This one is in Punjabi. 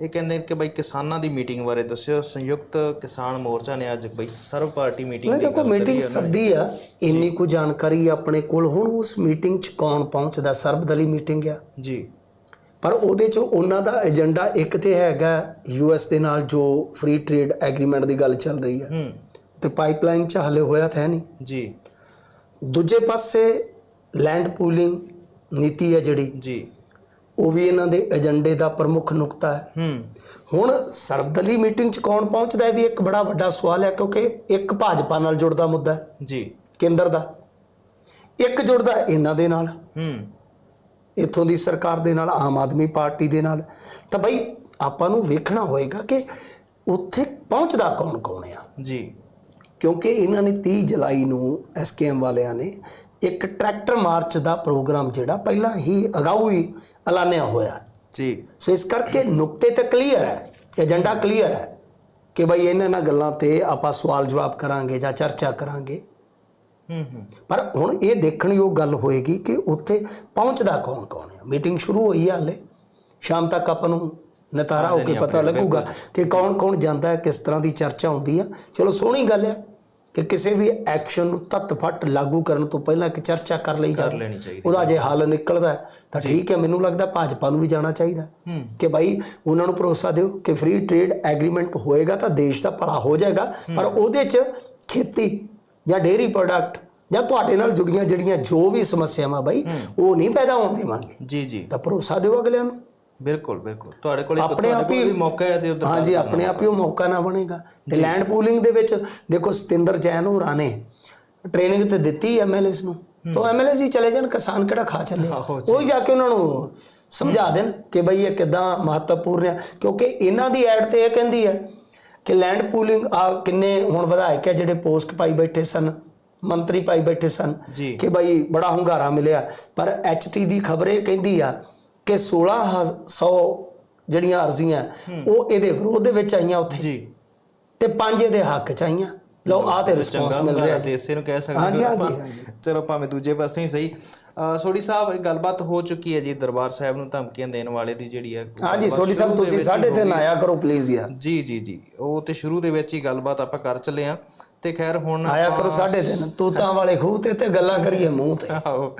ਇਹ ਕਹਿੰਦੇ ਕਿ ਬਈ ਕਿਸਾਨਾਂ ਦੀ ਮੀਟਿੰਗ ਬਾਰੇ ਦੱਸਿਓ। ਸੰਯੁਕਤ ਕਿਸਾਨ ਮੋਰਚਾ ਨੇ ਅੱਜ ਬਈ ਸਰਵ ਪਾਰਟੀ ਮੀਟਿੰਗ ਦੀ ਦੇਖੋ ਮੀਟਿੰਗ। ਸੱਦੀ ਆ ਇੰਨੀ ਕੁ ਜਾਣਕਾਰੀ ਆਪਣੇ ਕੋਲ ਹੁਣ ਉਸ ਮੀਟਿੰਗ 'ਚ ਕੌਣ ਪਹੁੰਚਦਾ? ਸਰਬਦਲੀ ਮੀਟਿੰਗ ਆ। ਜੀ। ਪਰ ਉਹਦੇ 'ਚ ਉਹਨਾਂ ਦਾ ਏਜੰਡਾ ਇੱਕ ਤੇ ਹੈਗਾ ਯੂਐਸ ਦੇ ਨਾਲ ਜੋ ਫ੍ਰੀ ਟ੍ਰੇਡ ਐਗਰੀਮੈਂਟ ਦੀ ਗੱਲ ਚੱਲ ਰਹੀ ਹੈ ਹੂੰ। ਤੇ ਪਾਈਪਲਾਈਨ 'ਚ ਹਲੇ ਹੋਇਆ ਤਾਂ ਹੈ ਨਹੀਂ। ਜੀ। ਦੂਜੇ ਪਾਸੇ ਲੈਂਡ ਪੂਲਿੰਗ ਨੀਤੀ ਹੈ ਜਿਹੜੀ। ਜੀ। ਉਹ ਵੀ ਇਹਨਾਂ ਦੇ ਏਜੰਡੇ ਦਾ ਪ੍ਰਮੁੱਖ ਨੁਕਤਾ ਹੈ। ਹੂੰ। ਹੁਣ ਸਰਬਦਲੀ ਮੀਟਿੰਗ 'ਚ ਕੌਣ ਪਹੁੰਚਦਾ ਹੈ ਵੀ ਇੱਕ ਬੜਾ ਵੱਡਾ ਸਵਾਲ ਹੈ ਕਿਉਂਕਿ ਇੱਕ ਭਾਜਪਾ ਨਾਲ ਜੁੜਦਾ ਮੁੱਦਾ ਹੈ। ਜੀ। ਕੇਂਦਰ ਦਾ। ਇੱਕ ਜੁੜਦਾ ਇਹਨਾਂ ਦੇ ਨਾਲ। ਹੂੰ। ਇੱਥੋਂ ਦੀ ਸਰਕਾਰ ਦੇ ਨਾਲ ਆਮ ਆਦਮੀ ਪਾਰਟੀ ਦੇ ਨਾਲ। ਤਾਂ ਬਈ ਆਪਾਂ ਨੂੰ ਵੇਖਣਾ ਹੋਏਗਾ ਕਿ ਉੱਥੇ ਪਹੁੰਚਦਾ ਕੌਣ ਕੌਣ ਆ। ਜੀ। ਕਿਉਂਕਿ ਇਹਨਾਂ ਨੇ 30 ਜੁਲਾਈ ਨੂੰ ਐਸਕੇਐਮ ਵਾਲਿਆਂ ਨੇ ਇੱਕ ਟਰੈਕਟਰ ਮਾਰਚ ਦਾ ਪ੍ਰੋਗਰਾਮ ਜਿਹੜਾ ਪਹਿਲਾਂ ਹੀ ਅਗਾਊ ਹੀ ਐਲਾਨਿਆ ਹੋਇਆ ਜੀ। ਸੋ ਇਸ ਕਰਕੇ ਨੁਕਤੇ ਤੇ ਕਲੀਅਰ ਹੈ ਏਜੰਡਾ ਕਲੀਅਰ ਹੈ ਕਿ ਬਈ ਇਹਨਾਂ ਨਾਲ ਗੱਲਾਂ ਤੇ ਆਪਾਂ ਸਵਾਲ ਜਵਾਬ ਕਰਾਂਗੇ ਜਾਂ ਚਰਚਾ ਕਰਾਂਗੇ। ਹੂੰ ਹੂੰ। ਪਰ ਹੁਣ ਇਹ ਦੇਖਣ ਯੋਗ ਗੱਲ ਹੋਏਗੀ ਕਿ ਉੱਥੇ ਪਹੁੰਚਦਾ ਕੌਣ ਕੌਣ ਹੈ। ਮੀਟਿੰਗ ਸ਼ੁਰੂ ਹੋਈ ਹੈ ਹਾਲੇ। ਸ਼ਾਮ ਤੱਕ ਆਪਾਂ ਨੂੰ ਨਤਾਰਾ ਹੋ ਕੇ ਪਤਾ ਲੱਗੂਗਾ ਕਿ ਕੌਣ ਕੌਣ ਜਾਂਦਾ ਹੈ ਕਿਸ ਤਰ੍ਹਾਂ ਦੀ ਚਰਚਾ ਹੁੰਦੀ ਆ। ਚਲੋ ਸੋਹਣੀ ਗੱਲ ਹੈ। ਕਿ ਕਿਸੇ ਵੀ ਐਕਸ਼ਨ ਨੂੰ ਤੱਤ ਫੱਟ ਲਾਗੂ ਕਰਨ ਤੋਂ ਪਹਿਲਾਂ ਇੱਕ ਚਰਚਾ ਕਰ ਲਈ ਕਰ ਲੈਣੀ ਚਾਹੀਦੀ ਉਹਦਾ ਜੇ ਹੱਲ ਨਿਕਲਦਾ ਹੈ ਤਾਂ ਠੀਕ ਹੈ ਮੈਨੂੰ ਲੱਗਦਾ ਭਾਜਪਾ ਨੂੰ ਵੀ ਜਾਣਾ ਚਾਹੀਦਾ ਕਿ ਭਾਈ ਉਹਨਾਂ ਨੂੰ ਭਰੋਸਾ ਦਿਓ ਕਿ ਫ੍ਰੀ ਟ੍ਰੇਡ ਐਗਰੀਮੈਂਟ ਹੋਏਗਾ ਤਾਂ ਦੇਸ਼ ਦਾ ਭਲਾ ਹੋ ਜਾਏਗਾ ਪਰ ਉਹਦੇ 'ਚ ਖੇਤੀ ਜਾਂ ਡੇਅਰੀ ਪ੍ਰੋਡਕਟ ਜਾਂ ਤੁਹਾਡੇ ਨਾਲ ਜੁੜੀਆਂ ਜਿਹੜੀਆਂ ਜੋ ਵੀ ਸਮੱਸਿਆਵਾਂ ਬਾਈ ਉਹ ਨਹੀਂ ਪੈਦਾ ਹੋਣ ਦੇਵਾਂਗੇ। ਜੀ ਜੀ। ਤਾਂ ਭਰੋਸਾ ਦਿਓ ਅਗਲਿਆਂ ਨੂੰ। ਬਿਲਕੁਲ ਬਿਲਕੁਲ। ਤੁਹਾਡੇ ਕੋਲ ਆਪਣੇ ਆਪ ਹੀ ਮੌਕਾ ਹੈ ਤੇ ਉਧਰ ਹਾਂਜੀ ਆਪਣੇ ਆਪ ਹੀ ਉਹ ਮੌਕਾ ਨਾ ਬਣੇਗਾ। ਤੇ ਲੈਂਡ ਪੂਲਿੰਗ ਦੇ ਵਿੱਚ ਦੇਖੋ ਸਤਿੰਦਰ ਜੈਨ ਹੋਰਾਂ ਨੇ ਟ੍ਰੇਨਿੰਗ ਤੇ ਦਿੱਤੀ ਐਮਐਲਏਸ ਨੂੰ। ਤਾਂ ਐਮਐਲਏਸ ਹੀ ਚਲੇ ਜਾਣ ਕਿਸਾਨ ਕਿਹੜਾ ਖਾ ਚੱਲੇ। ਉਹ ਹੀ ਜਾ ਕੇ ਉਹਨਾਂ ਨੂੰ ਸਮਝਾ ਦੇਣ ਕਿ ਬਈ ਇਹ ਕਿਦਾਂ ਮਹੱਤਵਪੂਰਨ ਹੈ ਕਿਉਂਕਿ ਇਹਨਾਂ ਦੀ ਐਡ ਤੇ ਇਹ ਕਹਿੰਦੀ ਹੈ ਕਿ ਲੈਂਡ ਪੂਲਿੰਗ ਆ ਕਿੰਨੇ ਹੁਣ ਵਿਧਾਇਕ ਹੈ ਜਿਹੜੇ ਪੋਸਟ ਪਾਈ ਬੈਠੇ ਸਨ ਮੰਤਰੀ ਪਾਈ ਬੈਠੇ ਸਨ ਕਿ ਬਈ ਬੜਾ ਹੁੰਗਾਰਾ ਮਿਲਿਆ। ਪਰ ਐਚਟੀ ਦੀ ਖਬਰ ਕਹਿੰਦੀ ਆ ਕਿ 1600 ਜਿਹੜੀਆਂ ਅਰਜ਼ੀਆਂ ਉਹ ਇਹਦੇ ਵਿਰੋਧ ਦੇ ਵਿੱਚ ਆਈਆਂ ਉੱਥੇ। ਜੀ। ਤੇ ਪੰਜ ਇਹਦੇ ਹੱਕ ਚ ਆਈਆਂ। ਲਓ ਆ ਤੇ ਰਿਸਪੌਂਸ ਮਿਲ ਰਿਹਾ ਜੀ। ਇਸੇ ਨੂੰ ਕਹਿ ਸਕਦੇ ਹਾਂ ਆਪਾਂ। ਚਲੋ ਭਾਵੇਂ ਦੂਜੇ ਪਾਸੇ ਹੀ ਸਹੀ। ਸੋਢੀ ਸਾਹਿਬ ਇਹ ਗੱਲਬਾਤ ਹੋ ਚੁੱਕੀ ਹੈ ਜੀ ਦਰਬਾਰ ਸਾਹਿਬ ਨੂੰ ਧਮਕੀਆਂ ਦੇਣ ਵਾਲੇ ਦੀ ਜਿਹੜੀ ਹੈ ਹਾਂਜੀ ਸੋਢੀ ਸਾਹਿਬ ਤੁਸੀਂ ਸਾਡੇ ਤੇ। ਨਾ ਆਇਆ ਕਰੋ ਪਲੀਜ਼ ਯਾਰ। ਜੀ ਜੀ ਜੀ। ਉਹ ਤੇ ਸ਼ੁਰੂ ਦੇ ਵਿੱਚ ਹੀ ਗੱਲਬਾਤ ਆਪਾਂ ਕਰ ਚੱਲੇ ਆ ਤੇ ਖੈਰ ਹੁਣ ਆਇਆ ਕਰੋ ਸਾਡੇ ਦਿਨ ਤੂਤਾਂ ਵਾਲੇ ਖੂਹ ਤੇ ਤੇ ਗੱਲਾਂ ਕਰੀਏ ਮੂੰਹ ਤੇ। ਆਹੋ।